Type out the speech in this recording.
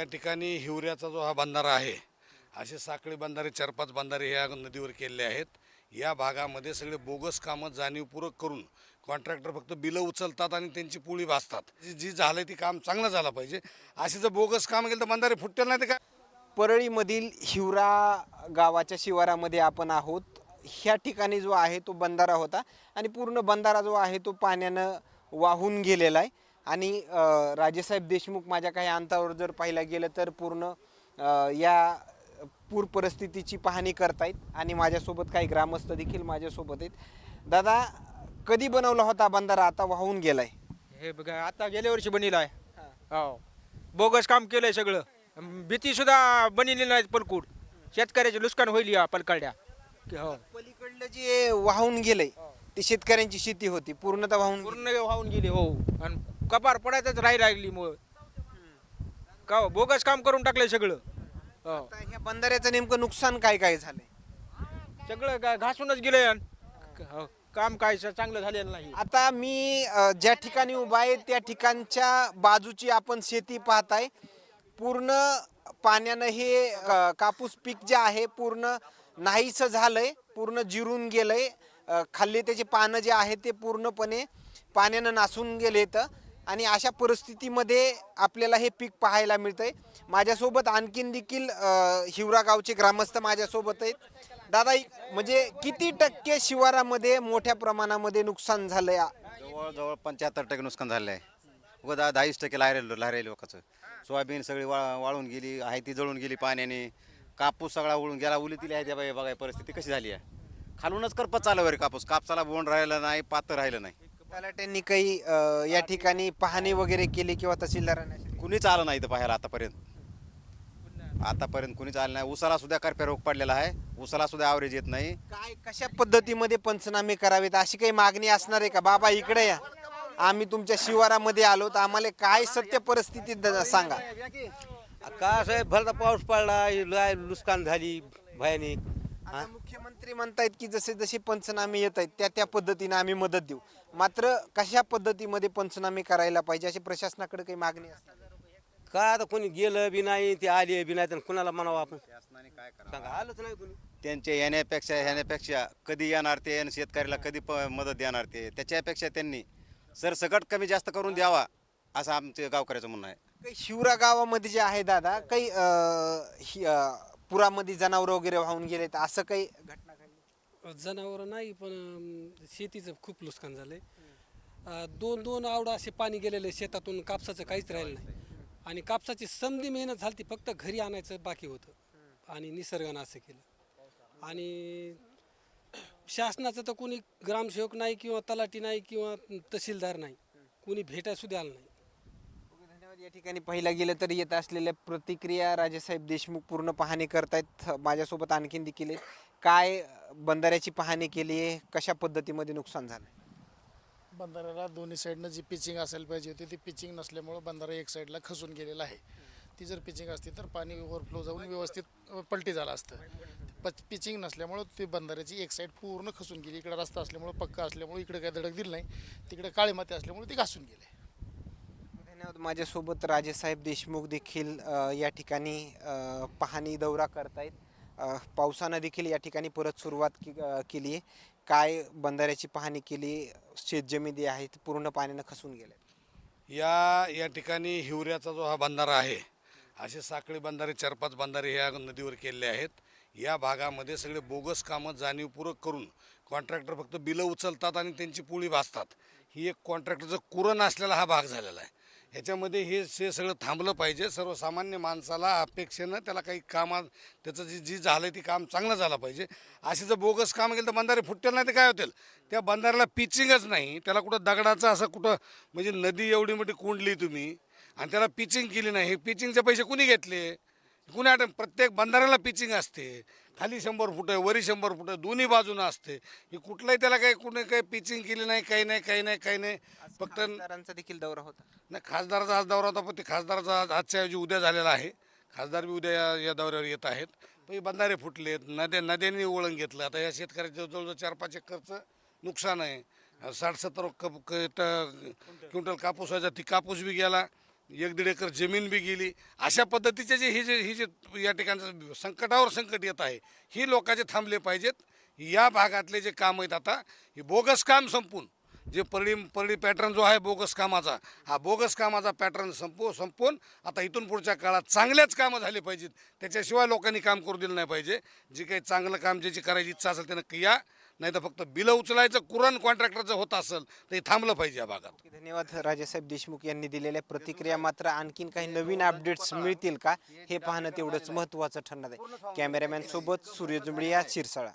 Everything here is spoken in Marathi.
या ठिकाणी हिवऱ्याचा जो हा बंधारा आहे असे साखळी बंधारे चार पाच बंधारे ह्या नदीवर केलेले आहेत. या भागामध्ये सगळे बोगस कामं जाणीवपूर्वक करून कॉन्ट्रॅक्टर फक्त बिलं उचलतात आणि त्यांची पोळी भासतात. जी जी झालं ती काम चांगलं झालं पाहिजे. असे जर बोगस काम केलं तर बंधारे फुटतील नाही ते काय? परळीमधील हिवरा गावाच्या शिवारामध्ये आपण आहोत. ह्या ठिकाणी जो आहे तो बंधारा होता आणि पूर्ण बंधारा जो आहे तो पाण्यानं वाहून गेलेला आहे. आणि राजेसाहेब देशमुख माझ्या काही अंतरावर जर पाहिलं गेलं तर पूर्ण या पूर परिस्थितीची पाहणी करतायत आणि माझ्यासोबत काही ग्रामस्थ देखील माझ्यासोबत आहेत. दादा कधी बनवला होता बंधारा? आता वाहून गेलाय. हे बघा आता गेल्या वर्षी बनीला आहे. हो. बोगस काम केलंय सगळं. भीती सुद्धा बनलेली नाहीत पलकूड. शेतकऱ्याचे नुकसान होईल या पलकाड्या हो. पलीकडलं जे वाहून गेलंय ते शेतकऱ्यांची शेती होती. पूर्णतः वाहून. पूर्ण वाहून गेले हो. आणि कपार पडायचंच राही लागली मुळे. का हो, बोगस काम करून टाकलंय सगळं. हो. आता ह्या बंधाऱ्याचं नेमकं नुकसान काय काय झालंय? सगळं गा- घासूनच आणि हो, काम काय स- चांगलं झालेलं नाही. आता मी अ, ज्या ठिकाणी उभा आहे त्या ठिकाणच्या बाजूची आपण शेती पाहताय. पूर्ण पाण्यानं हे अ, कापूस पीक जे आहे पूर्ण नाहीसं झालंय पूर्ण जिरून गेलंय. अ, खाल्ले त्याचे पानं जे आहे ते पूर्णपणे पाण्यानं नासून गेलेत. आणि अशा परिस्थितीमध्ये आपल्याला हे पीक पाहायला मिळतंय. माझ्यासोबत आणखीन देखील हिवरा गावचे ग्रामस्थ माझ्यासोबत आहेत. दादा म्हणजे किती टक्के शिवारामध्ये मोठ्या प्रमाणामध्ये नुकसान झालंय? जवळजवळ पंच्याहत्तर टक्के नुकसान झालं आहे उगा दहा दहावीस टक्के लायरेल लायरेल लोकांचं. सोयाबीन सगळी वा वाळून गेली आहे ती जळून गेली पाण्याने. कापूस सगळा उळून गेला उलीतील आहे त्या बाई बघाय परिस्थिती कशी झाली आहे. खालूनच करपत चालू आहे रे कापूस. कापसाला बोंड राहिलं नाही पातं राहिलं नाही. तलाट्यांनी काही अ, या ठिकाणी पाहणी वगैरे केली किंवा तहसीलदारांनी कुणीच आलं नाही इथं पाहायला आतापर्यंत. आतापर्यंत कुणीच आलं नाही. उसाला सुद्धा करप्या रोग पडलेला आहे. उसाला सुद्धा ॲव्हरेज येत नाही. काय कशा पद्धतीमध्ये पंचनामे करावेत? अशी काही मागणी असणार आहे का? बाबा इकडे या. आम्ही तुमच्या शिवारामध्ये आलो तर आम्हाला काय सत्य परिस्थिती द- सांगा. का साहेब भलता पाऊस पडला. लय नुकसान झाली. भयानिक. आता मुख्यमंत्री म्हणतायत की जसे जसे पंचनामे येत आहेत त्या त्या पद्धतीने आम्ही मदत देऊ. मात्र कशा पद्धतीमध्ये पंचनामे करायला पाहिजे अशी प्रशासनाकडे काही मागणी असते? का आता कोणी गेलं बी नाही ते आले बी नाही तर कुणाला म्हणावं आपण? सांगा आलंच नाही कोणी. त्यांच्या येण्यापेक्षा ह्याण्यापेक्षा कधी येणार ते आणि शेतकऱ्याला कधी प मदत देणार ते त्याच्यापेक्षा त्यांनी सरसकट कमी जास्त करून द्यावा असं आमचे गावकऱ्याचं म्हणणं आहे. काही शिवरा गावामध्ये जे आहे दादा काही अ, हि- अ, पुरामध्ये जनावरं वगैरे वाहून गेले तर असं काही घटना घडली? जनावरं नाही पण अं, शेतीचं खूप नुकसान झालंय. अं, दोन दोन आवडं असे पाणी गेलेले शेतातून कापसाचं काहीच राहिलं नाही. आणि कापसाची समधी मेहनत झाली फक्त घरी आणायचं बाकी होतं. आणि निसर्गानं असं केलं. आणि शासनाचं तर कोणी ग्रामसेवक नाही किंवा तलाठी नाही किंवा तहसीलदार नाही. कोणी भेटाय सुद्धा आलं नाही. या ठिकाणी पाहिलं गेलं तर येत असलेल्या प्रतिक्रिया राजेसाहेब देशमुख पूर्ण पाहणी करतायत. माझ्यासोबत आणखीन देखील आहेत. काय बंधाऱ्याची पाहणी केली आहे? कशा पद्धतीमध्ये नुकसान झालं? बंधाऱ्याला दोन्ही साईडनं जी पिचिंग असायला पाहिजे होती ती पिचिंग नसल्यामुळं बंधारा एक साईडला खसून गेलेला आहे. ती जर पिचिंग असती तर पाणी ओव्हरफ्लो जाऊन व्यवस्थित अ, पलटी झालं असतं. पच पिचिंग नसल्यामुळं ती बंधाऱ्याची एक साईड पूर्ण खसून गेली. इकडे रस्ता असल्यामुळं पक्का असल्यामुळं इकडे काही धडक दिली नाही तिकडे काळी माती असल्यामुळे ती घासून गेले. धन्यवाद. माझ्यासोबत राजेसाहेब देशमुख देखील या ठिकाणी पाहणी दौरा करतायत. पावसानं देखील या ठिकाणी परत सुरुवात के- केली आहे काय बंधाऱ्याची पाहणी केली शेतजमिनी आहेत पूर्ण पाण्यानं खसून गेल्या या या ठिकाणी हिवऱ्याचा जो हा बंधारा आहे असे साखळी बंधारे चार पाच बंधारे ह्या नदीवर केलेले आहेत. या भागामध्ये सगळे बोगस कामं जाणीवपूर्वक करून कॉन्ट्रॅक्टर फक्त बिलं उचलतात आणि त्यांची पोळी भासतात ही एक कॉन्ट्रॅक्टरचं कुरण असलेला हा भाग झालेला आहे. ह्याच्यामध्ये हे हे सगळं थांबलं पाहिजे. सर्वसामान्य माणसाला अपेक्षेनं त्याला काही कामात त्याचं जी जी झालं ती काम चांगलं झालं पाहिजे. असे जर बोगस काम केलं तर बंधारे फुटतील नाही तर काय होतील? त्या बंधाऱ्याला पिचिंगच नाही. त्याला कुठं दगडाचं असं कुठं म्हणजे नदी एवढी मोठी कोंडली तुम्ही. आणि त्याला पिचिंग केली नाही. हे पिचिंगचे पैसे कुणी घेतले? कुणी आठ प्रत्येक बंधाऱ्याला पिचिंग असते. खाली शंभर फुट आहे वरी शंभर फुट आहे दोन्ही बाजूनं असते. हे कुठलंही त्याला काही कुणी काही पिचिंग केली नाही काही नाही काही नाही काही नाही. फक्त खासदारांचा देखील दौरा होता. नाही खासदाराचा आज दौरा होता पण ते खासदाराचा आज- आजच्या ऐवजी उद्या झालेला आहे. खासदार बी उद्या या- या दौऱ्यावर येत आहेत. पण हे बंधारे फुटलेत नद्या नद्यांनी वळण घेतलं. आता या शेतकऱ्याचं जवळजवळ चार पाच एकरचं नुकसान आहे. साठ सत्तर क क- क्विंटल कापूस व्हायचा ती कापूस बी गेला. एक दीड एकर जमीन बी गेली. अशा पद्धतीचे जे हे जे ही जे या ठिकाणचं संकटावर संकट येत आहे ही लोकांचे थांबले पाहिजेत. या भागातले जे काम आहेत आता हे बोगस काम संपून जे परळी परळी पॅटर्न जो आहे बोगस कामाचा हा बोगस कामाचा पॅटर्न संपू संपून आता इथून पुढच्या काळात चांगल्याच कामं झाले पाहिजेत. त्याच्याशिवाय लोकांनी काम करू दिलं नाही पाहिजे. जे काही चांगलं काम ज्याची करायची इच्छा असेल त्यानं या. नाही तर फक्त बिलं उचलायचं कुरण कॉन्ट्रॅक्टरचं होत असेल तर हे थांबलं पाहिजे या भागात. धन्यवाद राजेसाहेब देशमुख यांनी दिलेल्या प्रतिक्रिया मात्र आणखीन काही नवीन अपडेट्स मिळतील का हे पाहणं तेवढंच महत्त्वाचं ठरणार आहे. कॅमेरामॅन सोबत सूर्य जुंबडी या शिरसाळा.